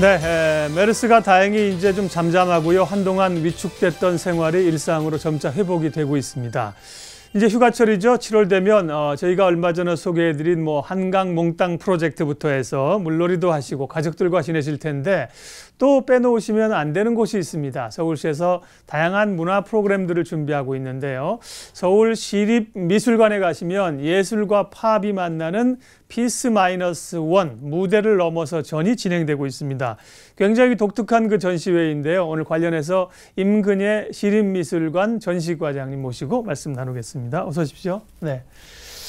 네, 에, 메르스가 다행히 이제 좀 잠잠하고요. 한동안 위축됐던 생활이 일상으로 점차 회복이 되고 있습니다. 이제 휴가철이죠. 7월 되면 어, 저희가 얼마 전에 소개해드린 뭐 한강 몽땅 프로젝트부터 해서 물놀이도 하시고 가족들과 지내실 텐데 또 빼놓으시면 안 되는 곳이 있습니다. 서울시에서 다양한 문화 프로그램들을 준비하고 있는데요. 서울 시립미술관에 가시면 예술과 팝이 만나는 피스 마이너스 원 무대를 넘어서 전이 진행되고 있습니다. 굉장히 독특한 그 전시회인데요. 오늘 관련해서 임근예 시립미술관 전시과장님 모시고 말씀 나누겠습니다. 어서 오십시오. 네.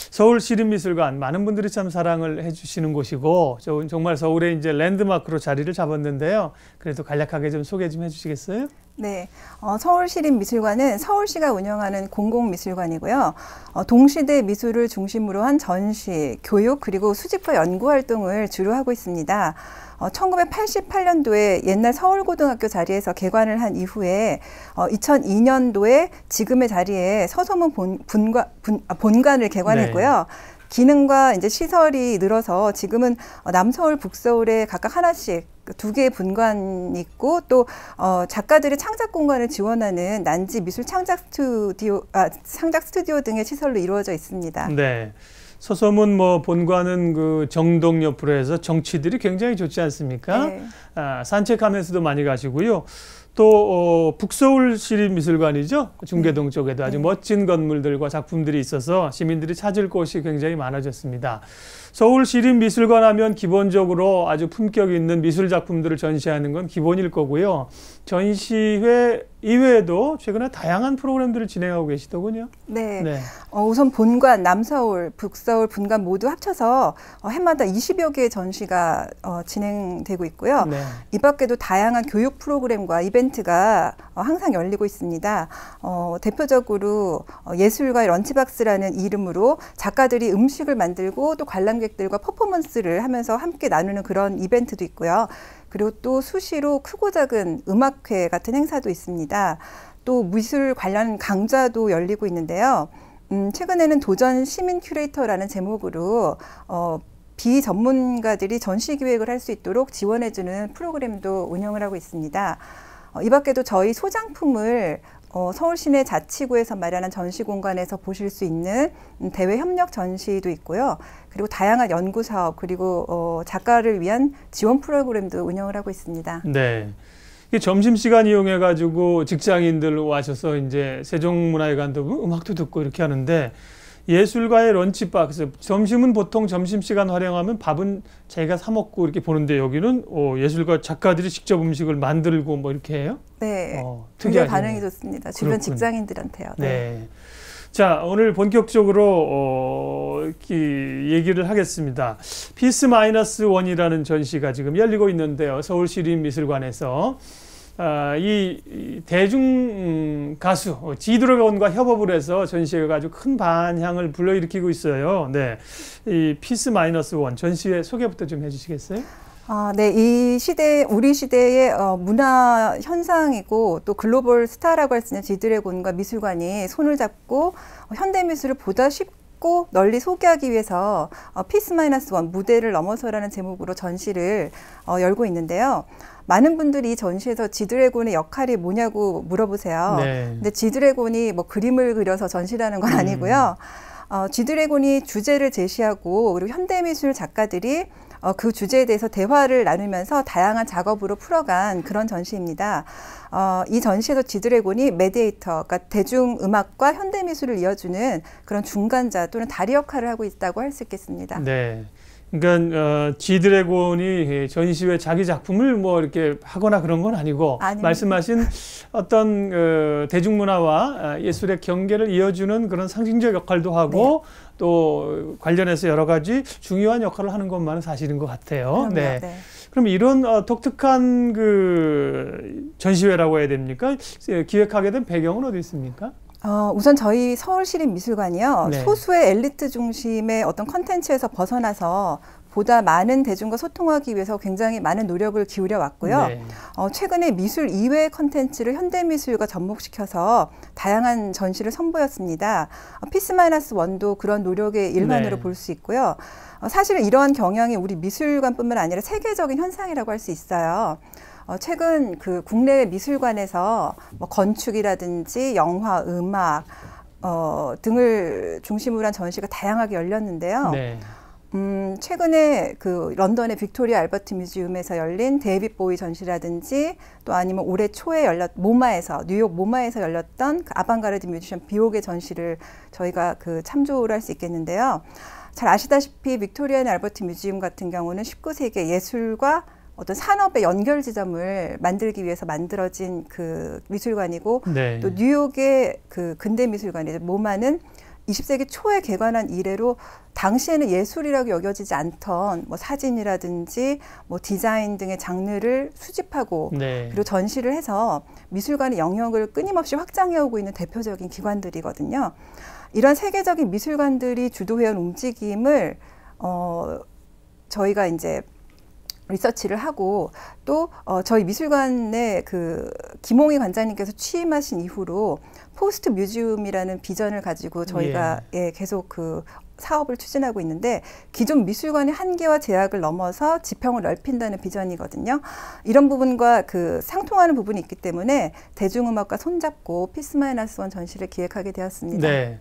서울 시립미술관 많은 분들이 참 사랑을 해주시는 곳이고 정말 서울의 이제 랜드마크로 자리를 잡았는데요. 그래도 간략하게 좀 소개 좀 해주시겠어요? 네, 어, 서울시립미술관은 서울시가 운영하는 공공미술관이고요. 어, 동시대 미술을 중심으로 한 전시, 교육 그리고 수집과 연구 활동을 주로 하고 있습니다. 어, 1988년도에 옛날 서울고등학교 자리에서 개관을 한 이후에 어, 2002년도에 지금의 자리에 서소문 본, 분관, 분, 아, 본관을 개관했고요. 네. 기능과 이제 시설이 늘어서 지금은 남서울, 북서울에 각각 하나씩 두 개의 분관이 있고 또 어, 작가들의 창작 공간을 지원하는 난지 미술 창작 스튜디오, 아, 창작 스튜디오 등의 시설로 이루어져 있습니다. 네. 서소문 뭐 본관은 그 정동 옆으로 해서 정치들이 굉장히 좋지 않습니까? 네. 아, 산책하면서도 많이 가시고요. 또 어, 북서울 시립미술관이죠. 중계동 네. 쪽에도 아주 네. 멋진 건물들과 작품들이 있어서 시민들이 찾을 곳이 굉장히 많아졌습니다. 서울 시립미술관 하면 기본적으로 아주 품격 있는 미술 작품들을 전시하는 건 기본일 거고요. 전시회 이외에도 최근에 다양한 프로그램들을 진행하고 계시더군요. 네. 네. 어, 우선 본관, 남서울, 북서울 분관 모두 합쳐서 어, 해마다 20여 개의 전시가 어, 진행되고 있고요. 네. 이 밖에도 다양한 교육 프로그램과 이벤트가 어, 항상 열리고 있습니다. 어, 대표적으로 어, 예술가의 런치박스라는 이름으로 작가들이 음식을 만들고 또 관람 객들과 퍼포먼스를 하면서 함께 나누는 그런 이벤트도 있고요. 그리고 또 수시로 크고 작은 음악회 같은 행사도 있습니다. 또 미술 관련 강좌도 열리고 있는데요. 음, 최근에는 도전 시민 큐레이터라는 제목으로 어, 비전문가들이 전시 기획을 할 수 있도록 지원해주는 프로그램도 운영을 하고 있습니다. 어, 이 밖에도 저희 소장품을 어, 서울 시내 자치구에서 마련한 전시 공간에서 보실 수 있는 대외 협력 전시도 있고요. 그리고 다양한 연구 사업 그리고 어, 작가를 위한 지원 프로그램도 운영을 하고 있습니다. 네. 점심 시간 이용해 가지고 직장인들 와셔서 이제 세종문화회관도 음악도 듣고 이렇게 하는데 예술가의 런치박스. 점심은 보통 점심시간 활용하면 밥은 자기가 사 먹고 이렇게 보는데 여기는 어, 예술가 작가들이 직접 음식을 만들고 뭐 이렇게 해요? 네. 어, 특이하 반응이 좋습니다. 주변 그렇군. 직장인들한테요. 네. 네. 자, 오늘 본격적으로 어, 얘기를 하겠습니다. 피스 마이너스 원이라는 전시가 지금 열리고 있는데요. 서울시립미술관에서 어, 이 대중 가수 어, 지드래곤과 협업을 해서 전시회가 아주 큰 반향을 불러일으키고 있어요. 네, 이 피스 마이너스 원 전시회 소개부터 좀 해주시겠어요? 아, 네, 이 시대, 우리 시대의 어, 문화 현상이고 또 글로벌 스타라고 할 수 있는 지드래곤과 미술관이 손을 잡고 어, 현대 미술을 보다 쉽고 널리 소개하기 위해서 어, 피스 마이너스 원 무대를 넘어서라는 제목으로 전시를 어, 열고 있는데요. 많은 분들이 전시에서 지드래곤의 역할이 뭐냐고 물어보세요. 네. 근데 지드래곤이 뭐 그림을 그려서 전시라는 건 음. 아니고요. 음. 어, 지드래곤이 주제를 제시하고 그리고 현대미술 작가들이 어, 그 주제에 대해서 대화를 나누면서 다양한 작업으로 풀어간 그런 전시입니다. 어, 이 전시에서 지드래곤이 메디에이터, 그러니까 대중음악과 현대미술을 이어주는 그런 중간자 또는 다리 역할을 하고 있다고 할 수 있겠습니다. 네. 그러니까 어, 지드래곤이 전시회 자기 작품을 뭐 이렇게 하거나 그런 건 아니고 아닙니다. 말씀하신 어떤 어, 대중문화와 어, 예술의 경계를 이어주는 그런 상징적 역할도 하고 네. 또 관련해서 여러 가지 중요한 역할을 하는 것만은 사실인 것 같아요. 그럼요, 네. 네. 그럼 이런 어, 독특한 그 전시회라고 해야 됩니까? 기획하게 된 배경은 어디 있습니까? 어, 우선 저희 서울시립미술관이요. 네. 소수의 엘리트 중심의 어떤 컨텐츠에서 벗어나서 보다 많은 대중과 소통하기 위해서 굉장히 많은 노력을 기울여 왔고요. 네. 어, 최근에 미술 이외의 컨텐츠를 현대미술과 접목시켜서 다양한 전시를 선보였습니다. 어, 피스 마이너스 원도 그런 노력의 일환으로 네. 볼수 있고요. 어, 사실 이러한 경향이 우리 미술관뿐만 아니라 세계적인 현상이라고 할 수 있어요. 어, 최근 그 국내 미술관에서 뭐 건축이라든지 영화, 음악 어, 등을 중심으로 한 전시가 다양하게 열렸는데요. 네. 음, 최근에 그 런던의 빅토리아 알버트 뮤지엄에서 열린 데이빗 보이 전시라든지 또 아니면 올해 초에 열렸 모마에서 뉴욕 모마에서 열렸던 그 아방가르드 뮤지션 비옥의 전시를 저희가 그 참조를 할 수 있겠는데요. 잘 아시다시피 빅토리아 알버트 뮤지엄 같은 경우는 19세기 예술과 어떤 산업의 연결 지점을 만들기 위해서 만들어진 그 미술관이고 네. 또 뉴욕의 그 근대 미술관이죠. 모마는 20세기 초에 개관한 이래로 당시에는 예술이라고 여겨지지 않던 뭐 사진이라든지 뭐 디자인 등의 장르를 수집하고 네. 그리고 전시를 해서 미술관의 영역을 끊임없이 확장해오고 있는 대표적인 기관들이거든요. 이런 세계적인 미술관들이 주도해온 움직임을 어 저희가 이제 리서치를 하고 또 어, 저희 미술관의 그 김홍희 관장님께서 취임하신 이후로 포스트 뮤지엄이라는 비전을 가지고 저희가 예. 예, 계속 그 사업을 추진하고 있는데 기존 미술관의 한계와 제약을 넘어서 지평을 넓힌다는 비전이거든요. 이런 부분과 그 상통하는 부분이 있기 때문에 대중음악과 손잡고 피스 마이너스 원 전시를 기획하게 되었습니다. 네.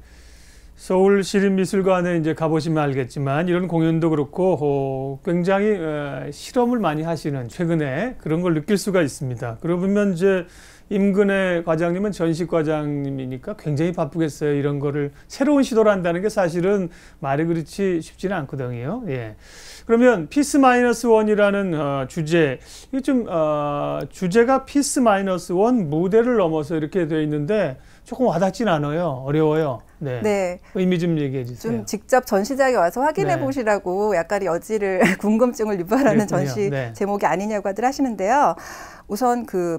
서울 시립미술관에 이제 가보시면 알겠지만 이런 공연도 그렇고 어, 굉장히 어, 실험을 많이 하시는 최근에 그런 걸 느낄 수가 있습니다. 그러고 보면 이제 임근의 과장님은 전식 과장님이니까 굉장히 바쁘겠어요. 이런 거를 새로운 시도를 한다는 게 사실은 말이 그렇지 쉽지는 않거든요. 예. 그러면 피스 마이너스 원이라는 어, 주제, 이게 좀 어, 주제가 피스 마이너스 원 무대를 넘어서 이렇게 되어 있는데 조금 와닿진 않아요. 어려워요. 네. 네. 의미 좀 얘기해 주세요. 좀 직접 전시장에 와서 확인해 네. 보시라고 약간 여지를 궁금증을 유발하는 그렇군요. 전시 네. 제목이 아니냐고들 하시는데요. 우선 그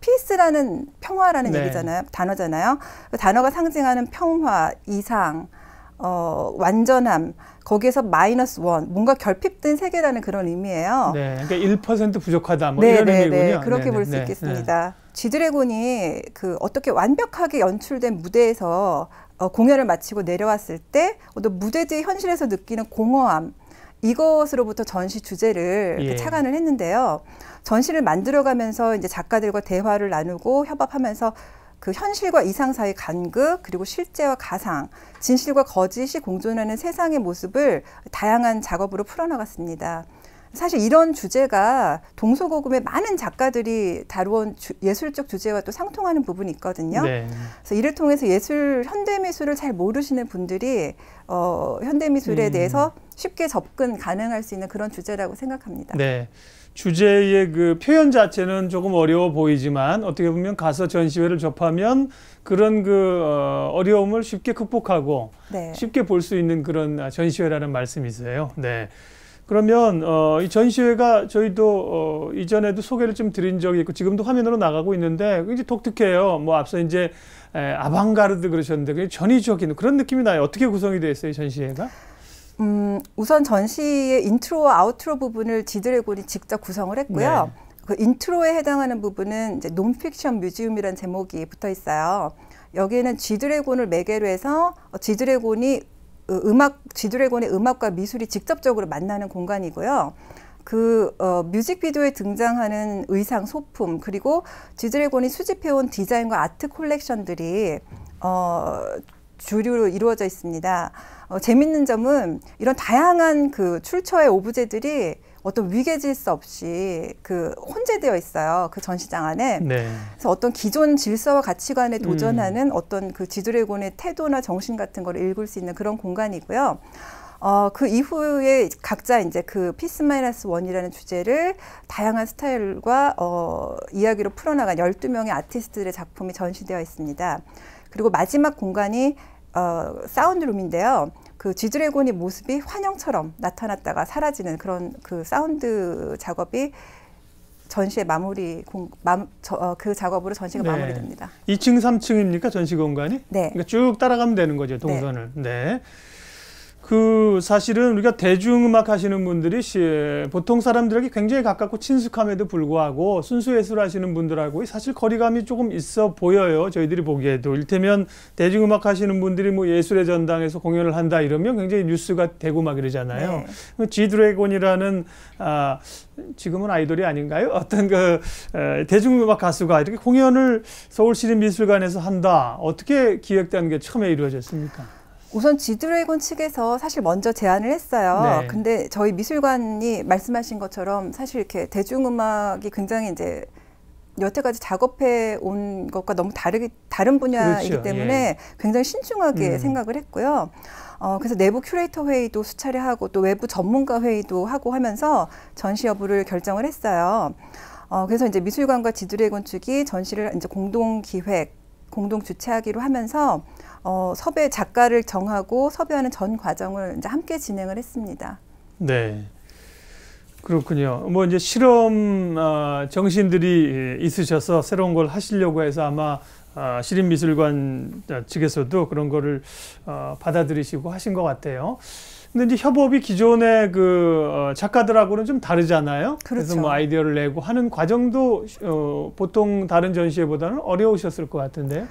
피스라는 평화라는 네. 얘기잖아요. 단어잖아요. 그 단어가 상징하는 평화, 이상, 어, 완전함, 거기에서 마이너스 원, 뭔가 결핍된 세계라는 그런 의미예요. 네, 그러니까 1% 부족하다, 뭐 네, 이런 네, 네. 의미군요. 네, 그렇게 볼 수 있겠습니다. 지드래곤이 그 어떻게 완벽하게 연출된 무대에서 어, 공연을 마치고 내려왔을 때 어떤 무대들이 현실에서 느끼는 공허함 이것으로부터 전시 주제를 예. 착안을 했는데요. 전시를 만들어가면서 이제 작가들과 대화를 나누고 협업하면서 그 현실과 이상 사이 간극 그리고 실제와 가상 진실과 거짓이 공존하는 세상의 모습을 다양한 작업으로 풀어나갔습니다. 사실 이런 주제가 동서고금의 많은 작가들이 다루온 주, 예술적 주제와 또 상통하는 부분이 있거든요. 네. 그래서 이를 통해서 예술 현대 미술을 잘 모르시는 분들이 어, 현대 미술에 음. 대해서 쉽게 접근 가능할 수 있는 그런 주제라고 생각합니다. 네. 주제의 그 표현 자체는 조금 어려워 보이지만 어떻게 보면 가서 전시회를 접하면 그런 그 어, 어려움을 쉽게 극복하고 네. 쉽게 볼 수 있는 그런 전시회라는 말씀이세요. 네. 그러면 어, 이 전시회가 저희도 어, 이전에도 소개를 좀 드린 적이 있고 지금도 화면으로 나가고 있는데 굉장히 독특해요. 뭐 앞서 이제 에, 아방가르드 그러셨는데 전위적인 그런 느낌이 나요. 어떻게 구성이 되어 있어요, 전시회가? 음, 우선 전시의 인트로와 아우트로 부분을 지드래곤이 직접 구성을 했고요. 네. 그 인트로에 해당하는 부분은 이제 논픽션 뮤지엄이라는 제목이 붙어 있어요. 여기에는 지드래곤을 매개로 해서 지드래곤이 음악 지드래곤의 음악과 미술이 직접적으로 만나는 공간이고요. 그 어, 뮤직비디오에 등장하는 의상, 소품 그리고 지드래곤이 수집해온 디자인과 아트 콜렉션들이 어, 주류로 이루어져 있습니다. 어, 재밌는 점은 이런 다양한 그 출처의 오브제들이 어떤 위계 질서 없이 그 혼재되어 있어요. 그 전시장 안에. 네. 그래서 어떤 기존 질서와 가치관에 도전하는 음. 어떤 그 지드래곤의 태도나 정신 같은 걸 읽을 수 있는 그런 공간이고요. 어, 그 이후에 각자 이제 그 피스 마이너스 원이라는 주제를 다양한 스타일과 어, 이야기로 풀어나간 열두 명의 아티스트들의 작품이 전시되어 있습니다. 그리고 마지막 공간이 어, 사운드룸인데요. 그 지드래곤의 모습이 환영처럼 나타났다가 사라지는 그런 그 사운드 작업이 전시의 마무리 공, 마, 저, 어, 그 작업으로 전시가 네. 마무리됩니다. 2층, 3층입니까 전시 공간이? 네. 그러니까 쭉 따라가면 되는 거죠 동선을. 네. 네. 그 사실은 우리가 대중음악 하시는 분들이 보통 사람들에게 굉장히 가깝고 친숙함에도 불구하고 순수 예술 하시는 분들하고 사실 거리감이 조금 있어 보여요. 저희들이 보기에도 일테면 대중음악 하시는 분들이 뭐 예술의 전당에서 공연을 한다 이러면 굉장히 뉴스가 되고 막 이러잖아요. 네. 지드래곤이라는 아 지금은 아이돌이 아닌가요? 어떤 그 에, 대중음악 가수가 이렇게 공연을 서울시립미술관에서 한다. 어떻게 기획된 게 처음에 이루어졌습니까? 우선 지드래곤 측에서 사실 먼저 제안을 했어요. 네. 근데 저희 미술관이 말씀하신 것처럼 사실 이렇게 대중음악이 굉장히 이제 여태까지 작업해 온 것과 너무 다르게 다른 분야이기 그렇죠. 때문에 예. 굉장히 신중하게 음. 생각을 했고요. 어, 그래서 내부 큐레이터 회의도 수차례 하고 또 외부 전문가 회의도 하고 하면서 전시 여부를 결정을 했어요. 어, 그래서 이제 미술관과 지드래곤 측이 전시를 이제 공동 기획, 공동 주최하기로 하면서 어, 섭외 작가를 정하고 섭외하는 전 과정을 이제 함께 진행을 했습니다. 네. 그렇군요. 뭐 이제 실험 어, 정신들이 있으셔서 새로운 걸 하시려고 해서 아마 어, 시립미술관 측에서도 그런 거를 어, 받아들이시고 하신 것 같아요. 근데 이제 협업이 기존의 그 어, 작가들하고는 좀 다르잖아요. 그렇죠. 그래서 뭐 아이디어를 내고 하는 과정도 어, 보통 다른 전시회보다는 어려우셨을 것 같은데요.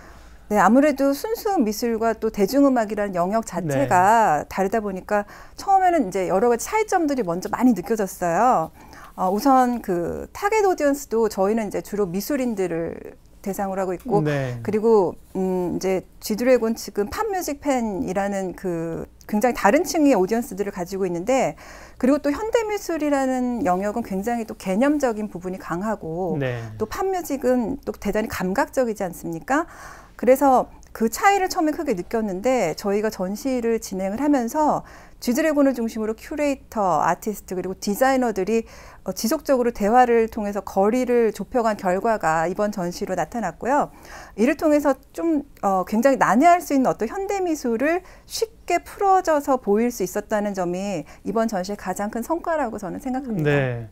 네, 아무래도 순수 미술과 또 대중음악이라는 영역 자체가 네. 다르다 보니까 처음에는 이제 여러 가지 차이점들이 먼저 많이 느껴졌어요. 어, 우선 그 타겟 오디언스도 저희는 이제 주로 미술인들을 대상으로 하고 있고 네. 그리고 음 이제 지드래곤 측은 팝뮤직 팬이라는 그 굉장히 다른 층의 오디언스들을 가지고 있는데 그리고 또 현대미술이라는 영역은 굉장히 또 개념적인 부분이 강하고 네. 또 팝뮤직은 또 대단히 감각적이지 않습니까? 그래서 그 차이를 처음에 크게 느꼈는데 저희가 전시를 진행을 하면서 쥐드래곤을 중심으로 큐레이터, 아티스트 그리고 디자이너들이 어, 지속적으로 대화를 통해서 거리를 좁혀간 결과가 이번 전시로 나타났고요. 이를 통해서 좀 어, 굉장히 난해할 수 있는 어떤 현대 미술을 쉽게 풀어져서 보일 수 있었다는 점이 이번 전시의 가장 큰 성과라고 저는 생각합니다. 네.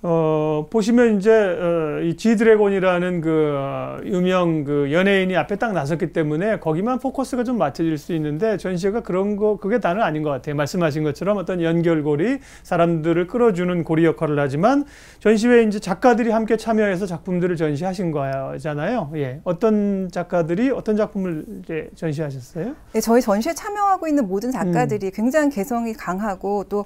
어, 보시면 이제, 어, 이 지드래곤이라는 그 어, 유명 그 연예인이 앞에 딱 나섰기 때문에 거기만 포커스가 좀 맞춰질 수 있는데 전시회가 그런 거, 그게 다는 아닌 것 같아요. 말씀하신 것처럼 어떤 연결고리, 사람들을 끌어주는 고리 역할을 하지만 전시회에 이제 작가들이 함께 참여해서 작품들을 전시하신 거잖아요. 예. 어떤 작가들이 어떤 작품을 이제 전시하셨어요? 네, 저희 전시에 참여하고 있는 모든 작가들이 음. 굉장히 개성이 강하고 또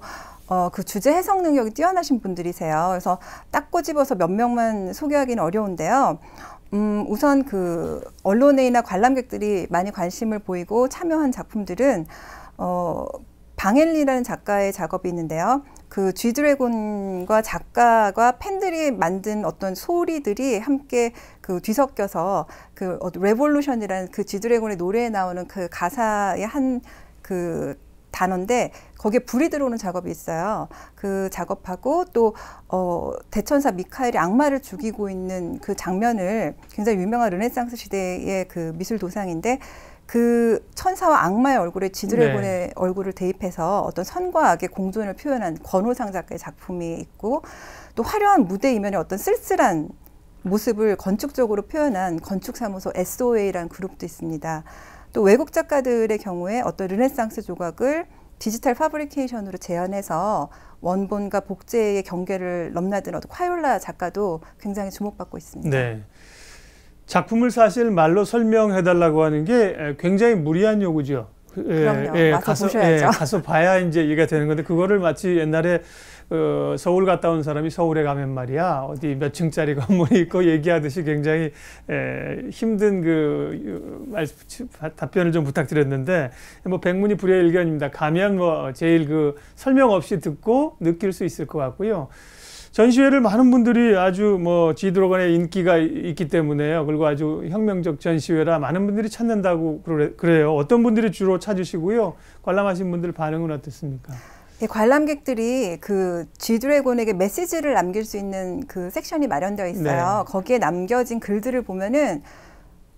어, 그 주제 해석 능력이 뛰어나신 분들이세요. 그래서 딱 꼬집어서 몇 명만 소개하기는 어려운데요. 음, 우선 그 언론회의나 관람객들이 많이 관심을 보이고 참여한 작품들은 어, 방엘리라는 작가의 작업이 있는데요. 그 쥐드래곤과 작가가 팬들이 만든 어떤 소리들이 함께 그 뒤섞여서 그 레볼루션이라는 그 쥐드래곤의 노래에 나오는 그 가사의 한그 단어인데 거기에 불이 들어오는 작업이 있어요. 그 작업하고 또 어, 대천사 미카엘이 악마를 죽이고 있는 그 장면을 굉장히 유명한 르네상스 시대의 그 미술 도상인데 그 천사와 악마의 얼굴에 지드래곤의 네. 얼굴을 대입해서 어떤 선과 악의 공존을 표현한 권호상 작가의 작품이 있고 또 화려한 무대 이면에 어떤 쓸쓸한 모습을 건축적으로 표현한 건축사무소 SOA라는 그룹도 있습니다. 또 외국 작가들의 경우에 어떤 르네상스 조각을 디지털 파브리케이션으로 재현해서 원본과 복제의 경계를 넘나든 어떤 콰이올라 작가도 굉장히 주목받고 있습니다. 네. 작품을 사실 말로 설명해달라고 하는 게 굉장히 무리한 요구죠. 그럼요. 예, 가서. 예, 가서 봐야 이제 이해가 되는 건데 그거를 마치 옛날에 어, 서울 갔다 온 사람이 서울에 가면 말이야 어디 몇 층짜리 건물이 있고 얘기하듯이 굉장히 에, 힘든 그 말, 답변을 좀 부탁드렸는데 뭐 백문이 불여일견입니다. 가면 뭐 제일 그 설명 없이 듣고 느낄 수 있을 것 같고요. 전시회를 많은 분들이 아주 뭐 지드로간의 인기가 있기 때문에요. 그리고 아주 혁명적 전시회라 많은 분들이 찾는다고 그래, 그래요. 어떤 분들이 주로 찾으시고요. 관람하신 분들 반응은 어떻습니까? 예, 관람객들이 그 G드래곤에게 메시지를 남길 수 있는 그 섹션이 마련되어 있어요. 네. 거기에 남겨진 글들을 보면은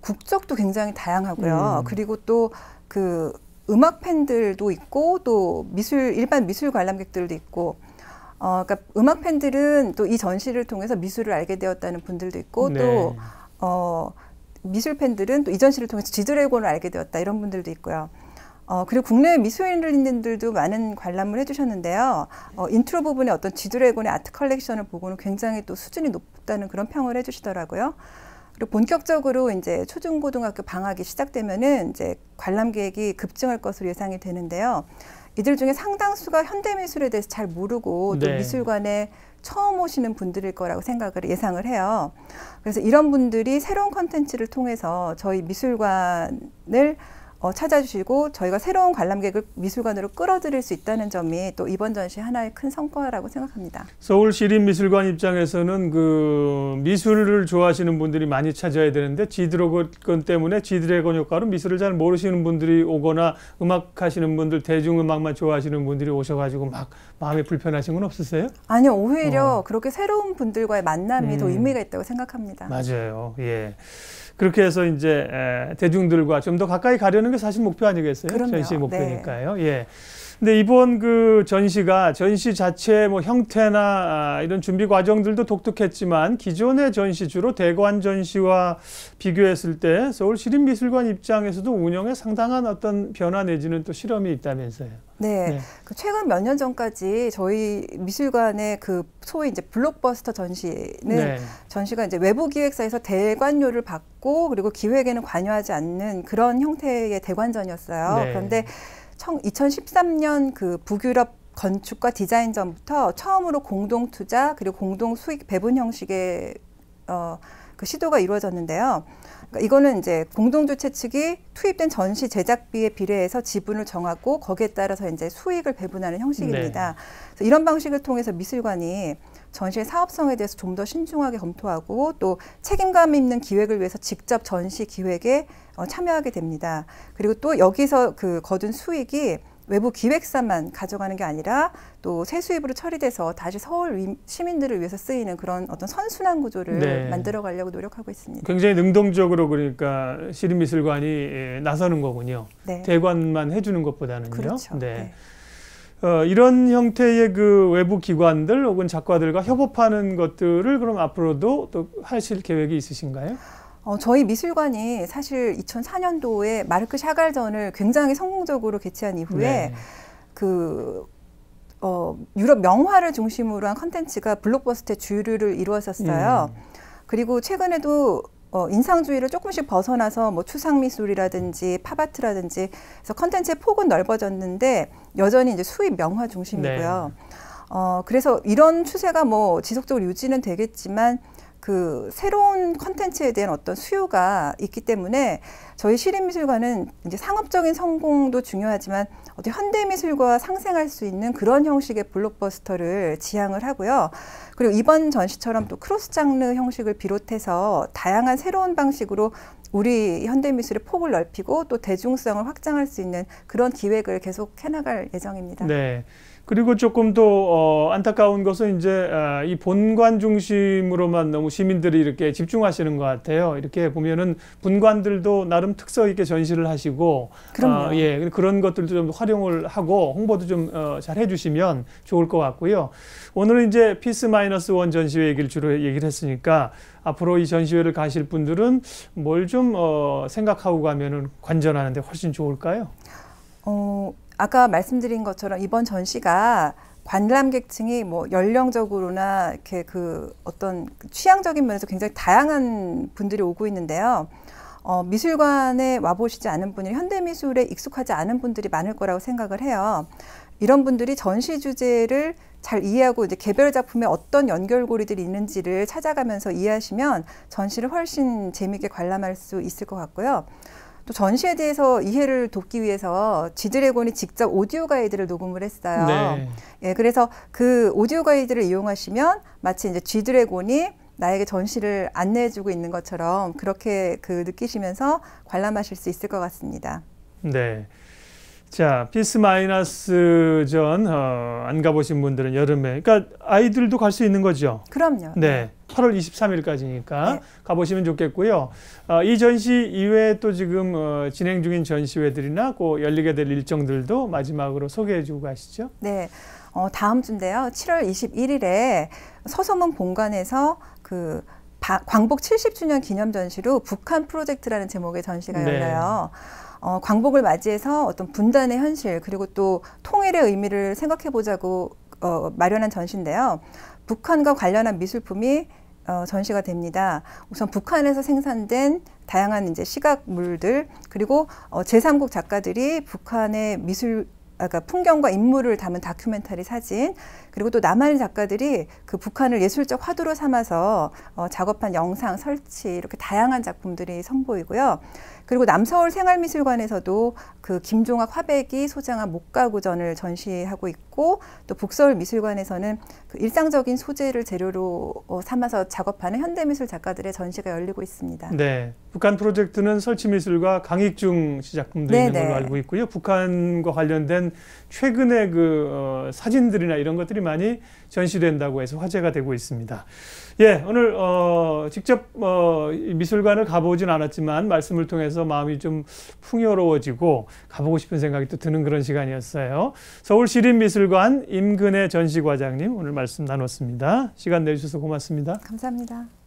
국적도 굉장히 다양하고요. 음. 그리고 또그 음악 팬들도 있고 또 미술 일반 미술 관람객들도 있고 어 그러니까 음악 팬들은 또 이 전시를 통해서 미술을 알게 되었다는 분들도 있고 네. 또어 미술 팬들은 또 이 전시를 통해서 지드래곤을 알게 되었다 이런 분들도 있고요. 어, 그리고 국내 미술인들도 많은 관람을 해주셨는데요. 어, 인트로 부분에 어떤 지드래곤의 아트 컬렉션을 보고는 굉장히 또 수준이 높다는 그런 평을 해주시더라고요. 그리고 본격적으로 이제 초중고등학교 방학이 시작되면은 이제 관람 계획이 급증할 것으로 예상이 되는데요. 이들 중에 상당수가 현대미술에 대해서 잘 모르고 또 네. 미술관에 처음 오시는 분들일 거라고 생각을 예상을 해요. 그래서 이런 분들이 새로운 컨텐츠를 통해서 저희 미술관을 어, 찾아주시고 저희가 새로운 관람객을 미술관으로 끌어들일 수 있다는 점이 또 이번 전시 하나의 큰 성과라고 생각합니다. 서울 시립미술관 입장에서는 그 미술을 좋아하시는 분들이 많이 찾아야 되는데 지드래곤 때문에 지드래곤 효과로 미술을 잘 모르시는 분들이 오거나 음악 하시는 분들 대중음악만 좋아하시는 분들이 오셔가지고 막 마음이 불편하신 건 없으세요? 아니요 오히려 어. 그렇게 새로운 분들과의 만남이 음. 더 의미가 있다고 생각합니다. 맞아요. 예. 그렇게 해서 이제 대중들과 좀 더 가까이 가려는 게 사실 목표 아니겠어요? 전시의 목표니까요. 네. 예. 근데 이번 그 전시가 전시 자체 뭐 형태나 아, 이런 준비 과정들도 독특했지만 기존의 전시 주로 대관 전시와 비교했을 때 서울 시립미술관 입장에서도 운영에 상당한 어떤 변화 내지는 또 실험이 있다면서요. 네. 네. 그 최근 몇 년 전까지 저희 미술관의 그 소위 이제 블록버스터 전시는 네. 전시가 이제 외부 기획사에서 대관료를 받고 그리고 기획에는 관여하지 않는 그런 형태의 대관전이었어요. 네. 그런데 2013년 그 북유럽 건축과 디자인 전부터 처음으로 공동 투자 그리고 공동 수익 배분 형식의 어, 그 시도가 이루어졌는데요. 그러니까 이거는 이제 공동주체 측이 투입된 전시 제작비에 비례해서 지분을 정하고 거기에 따라서 이제 수익을 배분하는 형식입니다. 네. 이런 방식을 통해서 미술관이 전시의 사업성에 대해서 좀 더 신중하게 검토하고 또 책임감 있는 기획을 위해서 직접 전시 기획에 어, 참여하게 됩니다. 그리고 또 여기서 그 거둔 수익이 외부 기획사만 가져가는 게 아니라 또 세수입으로 처리돼서 다시 서울 시민들을 위해서 쓰이는 그런 어떤 선순환 구조를 네. 만들어 가려고 노력하고 있습니다. 굉장히 능동적으로 그러니까 시립미술관이 예, 나서는 거군요. 네. 대관만 해주는 것보다는요. 그렇죠. 네. 네. 어, 이런 형태의 그 외부 기관들 혹은 작가들과 협업하는 것들을 그럼 앞으로도 또 하실 계획이 있으신가요? 어, 저희 미술관이 사실 2004년도에 마르크 샤갈전을 굉장히 성공적으로 개최한 이후에 네. 그 어, 유럽 명화를 중심으로 한 컨텐츠가 블록버스터의 주류를 이루었었어요. 음. 그리고 최근에도 어, 인상주의를 조금씩 벗어나서 뭐 추상 미술이라든지 팝아트라든지 그래서 컨텐츠의 폭은 넓어졌는데 여전히 이제 수입 명화 중심이고요. 네. 어, 그래서 이런 추세가 뭐 지속적으로 유지는 되겠지만 그 새로운 컨텐츠에 대한 어떤 수요가 있기 때문에 저희 시립미술관은 이제 상업적인 성공도 중요하지만 어떤 현대미술과 상생할 수 있는 그런 형식의 블록버스터를 지향을 하고요. 그리고 이번 전시처럼 또 크로스 장르 형식을 비롯해서 다양한 새로운 방식으로 우리 현대미술의 폭을 넓히고 또 대중성을 확장할 수 있는 그런 기획을 계속 해나갈 예정입니다. 네. 그리고 조금 더 어, 안타까운 것은 이제 아, 이 본관 중심으로만 너무 시민들이 이렇게 집중하시는 것 같아요. 이렇게 보면은 분관들도 나름 특색 있게 전시를 하시고, 그럼요. 어, 예, 그런 것들도 좀 활용을 하고 홍보도 좀잘 어, 해주시면 좋을 것 같고요. 오늘은 이제 피스 마이너스 원 전시회 얘기를 주로 얘기를 했으니까 앞으로 이 전시회를 가실 분들은 뭘좀 어, 생각하고 가면은 관전하는데 훨씬 좋을까요? 어, 아까 말씀드린 것처럼 이번 전시가 관람객층이 뭐 연령적으로나 이렇게 그 어떤 취향적인 면에서 굉장히 다양한 분들이 오고 있는데요. 어, 미술관에 와보시지 않은 분이 현대미술에 익숙하지 않은 분들이 많을 거라고 생각을 해요. 이런 분들이 전시 주제를 잘 이해하고 이제 개별 작품에 어떤 연결고리들이 있는지를 찾아가면서 이해하시면 전시를 훨씬 재미있게 관람할 수 있을 것 같고요. 또 전시에 대해서 이해를 돕기 위해서 지드래곤이 직접 오디오 가이드를 녹음을 했어요. 네. 예, 그래서 그 오디오 가이드를 이용하시면 마치 이제 지드래곤이 나에게 전시를 안내해주고 있는 것처럼 그렇게 그 느끼시면서 관람하실 수 있을 것 같습니다. 네. 자, 피스 마이너스 전, 어, 안 가보신 분들은 여름에. 그러니까 아이들도 갈 수 있는 거죠? 그럼요. 네. 8월 23일까지니까 네. 가보시면 좋겠고요. 어, 이 전시 이외에 또 지금 어, 진행 중인 전시회들이나 꼭 열리게 될 일정들도 마지막으로 소개해 주고 가시죠. 네. 어, 다음 주인데요. 7월 21일에 서소문 본관에서 그 광복 70주년 기념 전시로 북한 프로젝트라는 제목의 전시가 네. 열려요. 어, 광복을 맞이해서 어떤 분단의 현실 그리고 또 통일의 의미를 생각해 보자고 어, 마련한 전시인데요. 북한과 관련한 미술품이 어, 전시가 됩니다. 우선 북한에서 생산된 다양한 이제 시각물들 그리고 어, 제3국 작가들이 북한의 미술 아까 풍경과 인물을 담은 다큐멘터리 사진 그리고 또 남한 작가들이 그 북한을 예술적 화두로 삼아서 어, 작업한 영상 설치 이렇게 다양한 작품들이 선보이고요. 그리고 남서울 생활미술관에서도 그 김종학 화백이 소장한 목가구전을 전시하고 있고 또 북서울 미술관에서는 그 일상적인 소재를 재료로 어, 삼아서 작업하는 현대미술 작가들의 전시가 열리고 있습니다. 네. 북한 프로젝트는 설치미술과 강익중 시작품도 네네. 있는 걸로 알고 있고요. 북한과 관련된 최근의 그 어, 사진들이나 이런 것들이 많이 전시된다고 해서 화제가 되고 있습니다. 예, 오늘 어, 직접 어, 미술관을 가보진 않았지만 말씀을 통해서 마음이 좀 풍요로워지고 가보고 싶은 생각이 또 드는 그런 시간이었어요. 서울시립미술관 임근혜 전시과장님 오늘 말씀 나눴습니다. 시간 내주셔서 고맙습니다. 감사합니다.